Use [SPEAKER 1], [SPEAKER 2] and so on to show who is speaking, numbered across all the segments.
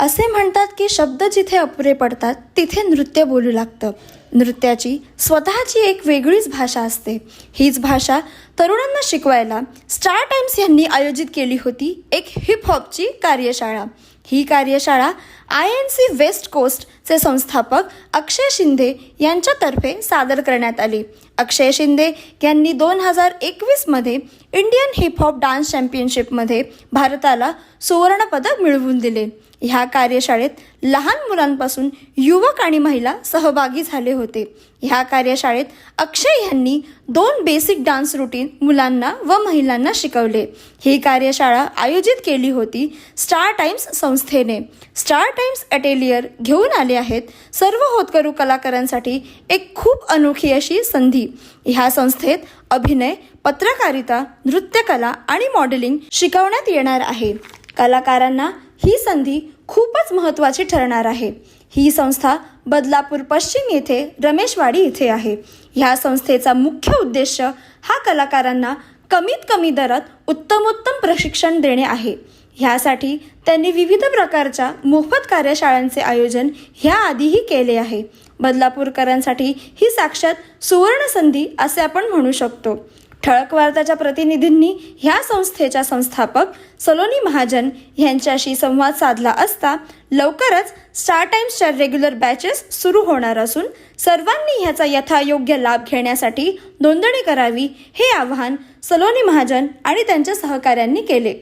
[SPEAKER 1] असे म्हणतात की शब्द जिथे अपुरे पडतात तिथे नृत्य बोलू लागतं. नृत्याची स्वतःची एक वेगळीच भाषा असते. हीच भाषा तरुणांना शिकवायला स्टार टाइम्स यांनी आयोजित केली होती एक हिपहॉपची कार्यशाळा. ही कार्यशाळा आय एन सी वेस्ट कोस्टचे संस्थापक अक्षय शिंदे यांच्यातर्फे सादर करण्यात आली. अक्षय शिंदे यांनी दोन हजार एकवीसमध्ये इंडियन हिपहॉप डान्स चॅम्पियनशिपमध्ये भारताला सुवर्णपदक मिळवून दिले. ह्या कार्यशाळेत लहान मुलांपासून युवक आणि महिला सहभागी झाले होते. ह्या कार्यशाळेत अक्षय यांनी दोन बेसिक डान्स रुटीन मुलांना व महिलांना शिकवले. ही कार्यशाळा आयोजित केली होती स्टार टाइम्स संस्थेने. स्टार टाइम्स अटेलियर घेऊन आले आहेत सर्व होतकरू कलाकारांसाठी एक खूप अनोखी अशी संधी. ह्या संस्थेत अभिनय पत्रकारिता नृत्यकला आणि मॉडेलिंग शिकवण्यात येणार आहे. कलाकारांना ही संधी खूपच महत्त्वाची ठरणार आहे. ही संस्था बदलापूर पश्चिम येथे रमेशवाडी इथे आहे. ह्या संस्थेचा मुख्य उद्देश हा कलाकारांना कमीत कमी दरात उत्तमोत्तम प्रशिक्षण देणे आहे. ह्यासाठी त्यांनी विविध प्रकारच्या मोफत कार्यशाळांचे आयोजन ह्याआधीही केले आहे. बदलापूरकरांसाठी ही साक्षात सुवर्ण संधी असे आपण म्हणू शकतो. ठळक वार्ताच्या प्रतिनिधींनी ह्या संस्थेच्या संस्थापक सलोनी महाजन यांच्याशी संवाद साधला असता लवकरच स्टार टाइम्सच्या रेग्युलर बॅचेस सुरू होणार असून सर्वांनी ह्याचा यथायोग्य लाभ घेण्यासाठी नोंदणी करावी हे आवाहन सलोनी महाजन आणि त्यांच्या सहकाऱ्यांनी केले.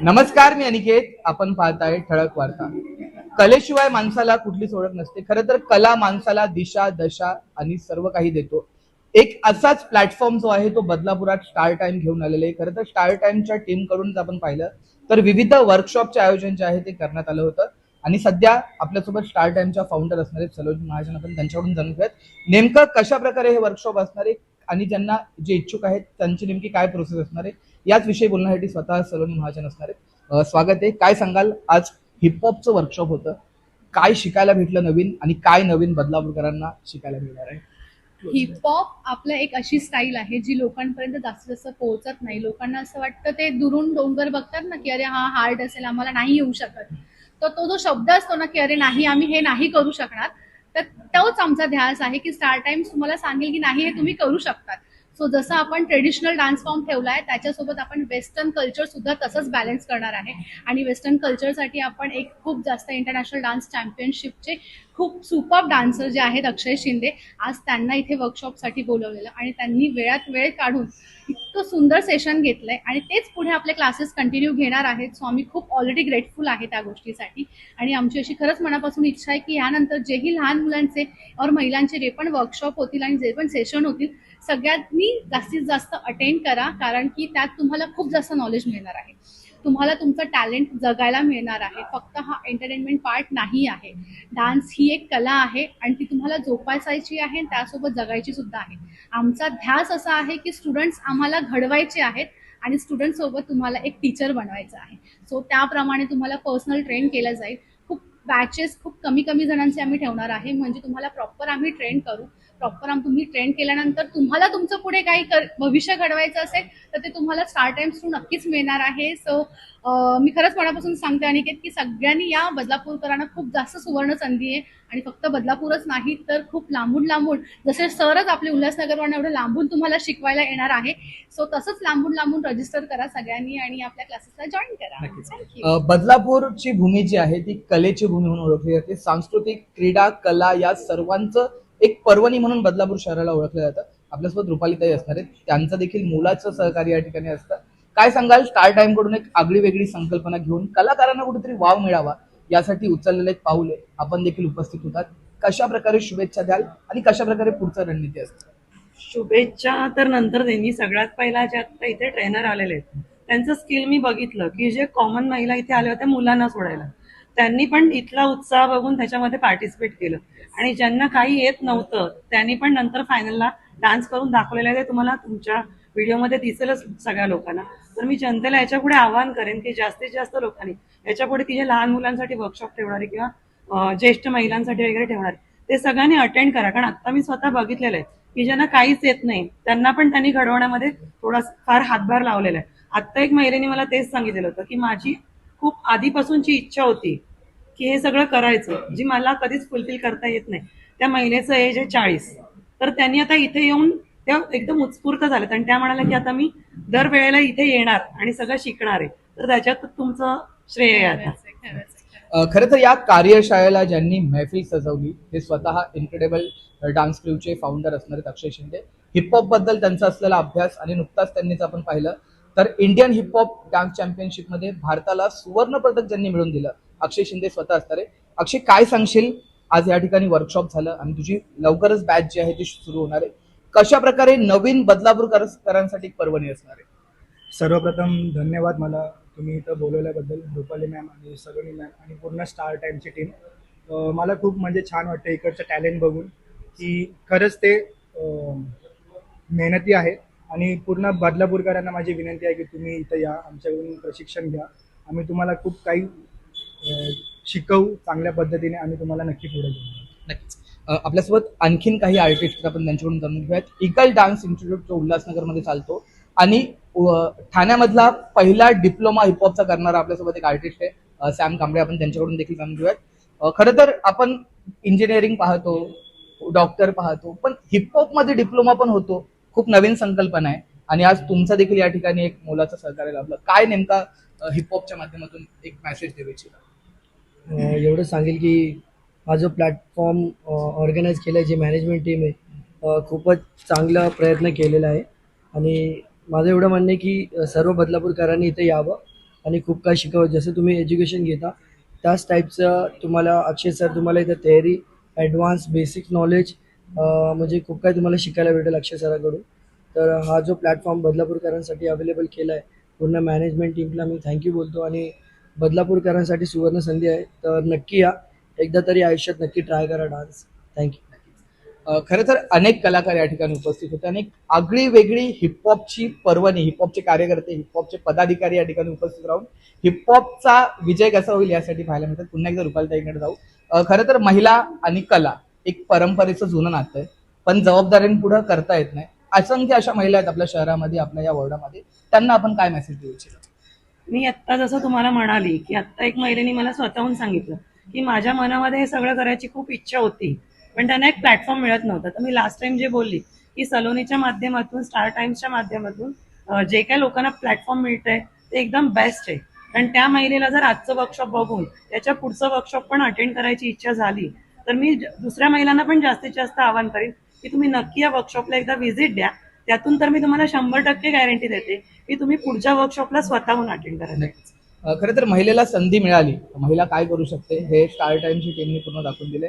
[SPEAKER 2] नमस्कार मी अनिकेत. आपण पाहताय ठळक वार्ता. कलेशिवाय माणसाला कुठलीच ओळख नसते. खरं तर कला माणसाला दिशा दशा आणि सर्व काही देतो. एक असाच प्लॅटफॉर्म जो आहे तो बदलापुरात स्टार टाइम घेऊन आलेला आहे. खरं तर स्टार टाइमच्या टीमकडून जर आपण पाहिलं तर विविध वर्कशॉपचे आयोजन जे आहे ते करण्यात आलं होतं. आणि सध्या आपल्यासोबत स्टार टाइमच्या फाउंडर असणारे आहेत महाजन. आपण त्यांच्याकडून जाणून घेऊयात. नेमकं कशा प्रकारे हे वर्कशॉप असणार आहे आणि ज्यांना जे इच्छुक आहेत त्यांची नेमकी काय प्रोसेस असणार आहे याच विषयी बोलण्यासाठी स्वतः सलोनी महाजन असणार आहेत. स्वागत आहे. काय सांगाल? आज हिपहॉपचं वर्कशॉप होतं. काय शिकायला भेटलं नवीन आणि काय नवीन बदलापूरकरांना शिकायला मिळणार आहे?
[SPEAKER 3] हिपहॉप आपलं एक अशी स्टाईल आहे जी लोकांपर्यंत जास्तीत जास्त पोहोचत नाही. लोकांना असं वाटतं ते दुरून डोंगर बघतात ना की अरे हा हार्ड असेल आम्हाला नाही येऊ शकत. तर तो जो शब्द असतो ना की अरे नाही आम्ही हे नाही करू शकणार तर तोच आमचा ध्यास आहे की स्टार टाइम्स तुम्हाला सांगेल की नाही हे तुम्ही करू शकतात. सो जसं आपण ट्रेडिशनल डान्स फॉर्म ठेवला आहे त्याच्यासोबत आपण वेस्टर्न कल्चर सुद्धा तसंच बॅलन्स करणार आहे. आणि वेस्टर्न कल्चरसाठी आपण एक खूप जास्त इंटरनॅशनल डान्स चॅम्पियनशिपचे खूप सुपर डान्सर जे आहेत अक्षय शिंदे आज त्यांना इथे वर्कशॉपसाठी बोलवलेलं. आणि त्यांनी वेळात वेळ काढून इतकं सुंदर सेशन घेतलंय. आणि तेच पुढे आपले क्लासेस कंटिन्यू घेणार आहेत. सो आम्ही खूप ऑलरेडी ग्रेटफुल आहे त्या गोष्टीसाठी. आणि आमची अशी खरंच मनापासून इच्छा आहे की यानंतर जेही लहान मुलांचे और महिलांचे जे पण वर्कशॉप होतील आणि जे पण सेशन होतील सगळ्यांनी जास्तीत जास्त अटेंड करा कारण की त्यात तुम्हाला खूप जास्त नॉलेज मिळणार आहे. तुम्हाला तुमचं टॅलेंट जगायला मिळणार आहे. फक्त हा एंटरटेनमेंट पार्ट नाही आहे. डान्स ही एक कला आहे आणि ती तुम्हाला जोपासायची आहे आणि त्यासोबत जगायची सुद्धा आहे. आमचा ध्यास असा आहे की स्टुडंट्स आम्हाला घडवायचे आहेत आणि स्टुडंटसोबत तुम्हाला एक टीचर बनवायचं आहे. सो त्याप्रमाणे तुम्हाला पर्सनल ट्रेन केलं जाईल. खूप बॅचेस खूप कमी कमी जणांचे आम्ही ठेवणार आहे. म्हणजे तुम्हाला प्रॉपर आम्ही ट्रेन करू. प्रॉपर आम तुम्ही ट्रेन केल्यानंतर तुम्हाला तुमचं पुढे काही कर भविष्य घडवायचं असेल तर ते तुम्हाला स्टार टाइम्स थ्रू नक्कीच मिळणार आहे. सो मी खरंच मनापासून सांगते अनिकेत की सगळ्यांनी या बदलापूरकरांना खूप जास्त सुवर्ण संधी आहे आणि फक्त बदलापूरच नाही तर खूप लांबून लांबून जसे सरच आपले उल्हासनगरवरून एवढं लांबून तुम्हाला शिकवायला येणार आहे. सो तसंच लांबून लांबून रजिस्टर करा सगळ्यांनी आणि आपल्या क्लासेसला जॉईन करा.
[SPEAKER 2] बदलापूरची भूमी जी आहे ती कलेची भूमी म्हणून ओळखली जाते. सांस्कृतिक क्रीडा कला या सर्वांचं एक पर्वणी म्हणून बदलापूर शहराला ओळखलं जातं. आपल्यासोबत रुपालीताई असणार आहेत. त्यांचं देखील मुलाचं सहकार्य या ठिकाणी असतं. काय सांगाल? स्टार टाइमकडून एक आगळी वेगळी संकल्पना घेऊन कलाकारांना कुठेतरी वाव मिळावा यासाठी उचललेले एक पाऊल आहे. आपण देखील उपस्थित होतात. कशा प्रकारे शुभेच्छा द्याल आणि कशा प्रकारे पुढचं रणनीती असतं?
[SPEAKER 4] शुभेच्छा तर नंतर त्यांनी सगळ्यात पहिला जे आता इथे ट्रेनर आलेले आहेत त्यांचं स्किल मी बघितलं की जे कॉमन महिला इथे आल्या होत्या मुलांना सोडायला. त्यांनी पण इथला उत्साह बघून त्याच्यामध्ये पार्टिसिपेट केलं. आणि ज्यांना काही येत नव्हतं त्यांनी पण नंतर फायनलला डान्स करून दाखवलेलं आहे. ते तुम्हाला तुमच्या व्हिडिओमध्ये दिसेलच सगळ्या लोकांना. तर मी जनतेला याच्यापुढे आवाहन करेन की जास्तीत जास्त लोकांनी याच्यापुढे पुढे जे लहान मुलांसाठी वर्कशॉप ठेवणारे किंवा ज्येष्ठ महिलांसाठी वगैरे ठेवणारे ते सगळ्यांनी अटेंड करा. कारण आता मी स्वतः बघितलेलं आहे की ज्यांना काहीच येत नाही त्यांना पण त्यांनी घडवण्यामध्ये थोडा फार हातभार लावलेला आहे. आत्ता एक महिलेने मला तेच सांगितलेलं होतं की माझी खूप आधीपासूनची इच्छा होती की हे सगळं करायचं जी मला कधीच फुलफिल करता येत नाही. त्या महिलेचं एज आहे चाळीस. तर त्यांनी आता इथे येऊन त्या एकदम उत्स्फूर्त झाल्यात आणि त्या म्हणाल्या की आता मी दरवेळेला इथे येणार आणि सगळं शिकणार आहे. तर त्याच्यात तुमचं श्रेय आहे आता.
[SPEAKER 2] खरं तर या कार्यशाळेला ज्यांनी महफिल सजवली ते स्वतः इन्क्रेडिबल डान्स क्रूचे फाउंडर असणारे अक्षय शिंदे हिपहॉपबद्दल त्यांचा असलेला अभ्यास आणि नुकताच त्यांनीच आपण पाहिलं. तर इंडियन हिपहॉप डान्स चॅम्पियनशिपमध्ये भारताला सुवर्ण पदक ज्यांनी मिळवून दिलं अक्षय शिंदे स्वतः असणारे अक्षय काय सांगशील? आज या ठिकाणी वर्कशॉप झालं आणि तुझी लवकरच बॅच जी आहे ती सुरू होणार आहे. कशा प्रकारे नवीन बदलापूरकरांसाठी एक पर्वणी असणार आहे?
[SPEAKER 5] सर्वप्रथम धन्यवाद मला. तुम्ही इथं बोलवल्याबद्दल रुपाली मॅम आणि सलोनी मॅम आणि पूर्ण स्टार टाईमची टीम मला खूप म्हणजे छान वाटतं इकडचं टॅलेंट बघून की खरंच ते मेहनती आहेत. आणि पूर्ण बदलापूरकरांना माझी विनंती आहे की तुम्ही इथं या आमच्याकडून प्रशिक्षण घ्या. आम्ही तुम्हाला खूप काही शिकवू चांगल्या पद्धतीने आम्ही तुम्हाला नक्की पुढे घेऊ
[SPEAKER 2] नक्कीच. आपल्यासोबत आणखीन काही आर्टिस्ट आपण त्यांच्याकडून जाणून घेऊयात. इगल डान्स इन्स्टिट्यूट जो उल्हासनगरमध्ये चालतो. आणि ठाण्यामधला पहिला डिप्लोमा हिपहॉपचा करणारा आपल्यासोबत एक आर्टिस्ट आहे सॅम कांबळे. आपण त्यांच्याकडून देखील जाणून घेऊयात. खरं तर आपण इंजिनिअरिंग पाहतो डॉक्टर पाहतो पण हिपहॉपमध्ये डिप्लोमा पण होतो. खूप नवीन संकल्पना आहे. आणि आज तुमचा देखील या ठिकाणी एक मोलाचं सहकार्य लाभलं. काय नेमका हिपहॉपच्या माध्यमातून एक मेसेज देऊ इच्छिता
[SPEAKER 6] एवढं सांगेल की हा जो प्लॅटफॉर्म ऑर्गनाईज केला आहे जी मॅनेजमेंट टीम आहे खूपच चांगला प्रयत्न केलेला आहे. आणि माझं एवढं म्हणणं आहे की सर्व बदलापूरकरांनी इथे यावं आणि खूप काही शिकावं. जसं तुम्ही एज्युकेशन घेता त्याच टाईपचं तुम्हाला अक्षय सर तुम्हाला इथं थेअरी ॲडव्हान्स बेसिक नॉलेज म्हणजे खूप काही तुम्हाला शिकायला भेटेल अक्षय सराकडून. तर हा जो प्लॅटफॉर्म बदलापूरकरांसाठी अवेलेबल केला आहे पूर्ण मॅनेजमेंट टीमला मी थँक्यू बोलतो आणि बदलापूरकरांसाठी सुवर्ण संधी आहे. तर नक्की या. एकदा तरी आयुष्यात नक्की ट्राय करा डान्स थँक्यू
[SPEAKER 2] खरं तर अनेक कलाकार या ठिकाणी उपस्थित होते. आणि आगळी वेगळी हिपहॉपची पर्वणी हिपहॉपचे कार्यकर्ते हिपहॉपचे पदाधिकारी या ठिकाणी उपस्थित राहून हिपहॉपचा विजय कसा होईल यासाठी पाहायला मिळतात. पुन्हा एकदा रुपालताईकडे जाऊ. खरं तर महिला आणि कला एक परंपरेचं जुनं नातं आहे. पण जबाबदाऱ्यांपुढं करता येत नाही. असंख्य अशा महिला आहेत आपल्या शहरामध्ये आपल्या या वॉर्डामध्ये. त्यांना आपण काय मेसेज देऊ इच्छितो?
[SPEAKER 4] मी आत्ता जसं तुम्हाला म्हणाली की आत्ता एक महिलेने मला स्वतःहून सांगितलं की माझ्या मनामध्ये हे सगळं करायची खूप इच्छा होती. पण त्यांना एक प्लॅटफॉर्म मिळत नव्हता. तर मी लास्ट टाइम जे बोलली की सलोनीच्या माध्यमातून स्टार टाइम्सच्या माध्यमातून जे काही लोकांना प्लॅटफॉर्म मिळतंय ते एकदम बेस्ट आहे. कारण त्या महिलेला जर आजचं वर्कशॉप बघून त्याच्या पुढचं वर्कशॉप पण अटेंड करायची इच्छा झाली तर मी दुसऱ्या महिलांना पण जास्तीत जास्त आवाहन करेन की तुम्ही नक्की या वर्कशॉपला एकदा व्हिजिट द्या. त्यातून तर मी तुम्हाला शंभर टक्के गॅरंटी देते की तुम्ही पुढच्या वर्कशॉपला स्वतःहून अटेंड करा.
[SPEAKER 2] खरं तर महिलेला संधी मिळाली. महिला काय करू शकते हे स्टार टाइमची टीमने पूर्ण दाखवून दिले.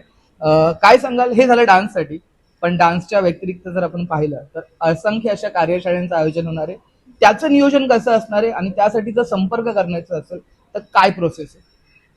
[SPEAKER 2] काय सांगाल? हे झालं डान्ससाठी पण डान्सच्या व्यतिरिक्त जर आपण पाहिलं तर असंख्य अशा कार्यशाळांचं आयोजन होणार आहे. त्याचं नियोजन कसं असणार आहे? आणि त्यासाठी जर संपर्क करण्याचं असेल तर काय प्रोसेस आहे?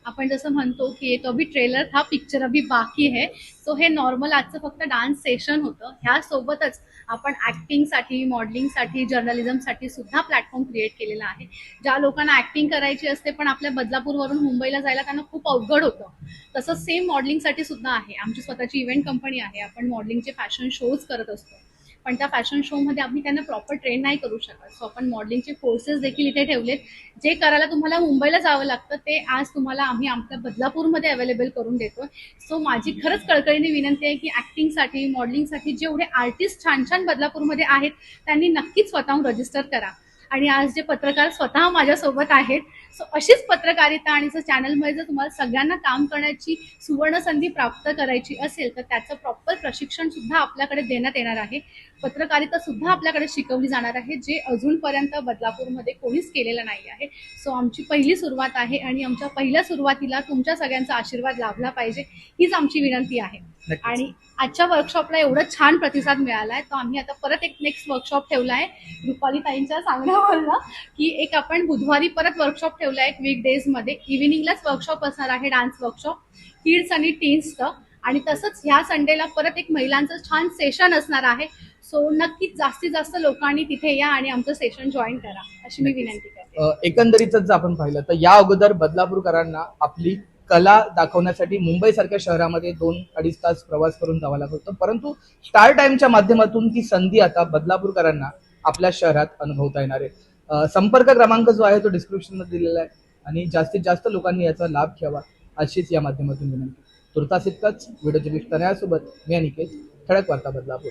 [SPEAKER 3] आपण जसं म्हणतो की तो अभी ट्रेलर हा पिक्चर अभी बाकी है सो हे नॉर्मल आजचं फक्त डान्स सेशन होतं. ह्यासोबतच आपण ॲक्टिंगसाठी मॉडेलिंगसाठी जर्नलिझमसाठी सुद्धा प्लॅटफॉर्म क्रिएट केलेला आहे. ज्या लोकांना ॲक्टिंग करायची असते पण आपल्या बदलापूरवरून मुंबईला जायला त्यांना खूप अवघड होतं. तसंच सेम मॉडेलिंगसाठी सुद्धा आहे. आमची स्वतःची इव्हेंट कंपनी आहे. आपण मॉडेलिंगचे फॅशन शोज करत असतो. पण त्या फॅशन शोमध्ये आम्ही त्यांना प्रॉपर ट्रेन नाही करू शकत. सो आपण मॉडेलिंगचे कोर्सेस देखील इथे ठेवलेत. जे करायला तुम्हाला मुंबईला जावं लागतं ते आज तुम्हाला आम्ही आमच्या बदलापूरमध्ये अवेलेबल करून देतोय. सो माझी खरंच कळकळीने विनंती आहे की ॲक्टिंगसाठी मॉडेलिंगसाठी जेवढे आर्टिस्ट छान छान बदलापूरमध्ये आहेत त्यांनी नक्कीच स्वतःहून रजिस्टर करा. आणि आज जे पत्रकार स्वतः माझ्यासोबत आहेत सो अशीच पत्रकारिता आणि जर चॅनलमध्ये जर तुम्हाला सगळ्यांना काम करण्याची सुवर्ण संधी प्राप्त करायची असेल तर त्याचं प्रॉपर प्रशिक्षण सुद्धा आपल्याकडे देण्यात येणार आहे. पत्रकारिता सुद्धा आपल्याकडे शिकवली जाणार आहे जे अजूनपर्यंत बदलापूरमध्ये कोणीच केलेलं नाही आहे. सो आमची पहिली सुरुवात आहे आणि आमच्या पहिल्या सुरुवातीला तुमच्या सगळ्यांचा आशीर्वाद लाभला पाहिजे हीच आमची विनंती आहे. आणि आजच्या वर्कशॉपला एवढं छान प्रतिसाद मिळाला आहे तर आम्ही आता परत एक नेक्स्ट वर्कशॉप ठेवला आहे. रुपाली ताईंच्या सांगण्यावरनं की एक आपण बुधवारी परत वर्कशॉप ठेवला आहे वीक डेजमध्ये. इव्हिनिंगलाच वर्कशॉप असणार आहे डान्स वर्कशॉप किड्स आणि टीन्सचं आणि तसंच ह्या संडेला परत एक महिलांचं छान सेशन असणार आहे. सो नक्कीच जास्तीत जास्त लोकांनी तिथे या आणि आमचं सेशन जॉईन करा अशी मी विनंती करते.
[SPEAKER 2] एकंदरीतच जर आपण पाहिलं तर या अगोदर बदलापूरकरांना आपली कला दाखवण्यासाठी मुंबईसारख्या शहरामध्ये दोन अडीच तास प्रवास करून जावा लागत होतं. परंतु स्टार टाइमच्या माध्यमातून ती संधी आता बदलापूरकरांना आपल्या शहरात अनुभवता येणार आहे. संपर्क क्रमांक जो आहे तो डिस्क्रिप्शनमध्ये दिलेला आहे. आणि जास्तीत जास्त लोकांनी याचा लाभ घ्यावा अशीच या माध्यमातून विनंती. तुर्तास इतकाच. व्हिडिओच्या विष्ठाण्यासोबत मी अनिकेत ठळक वार्ता बदलापूर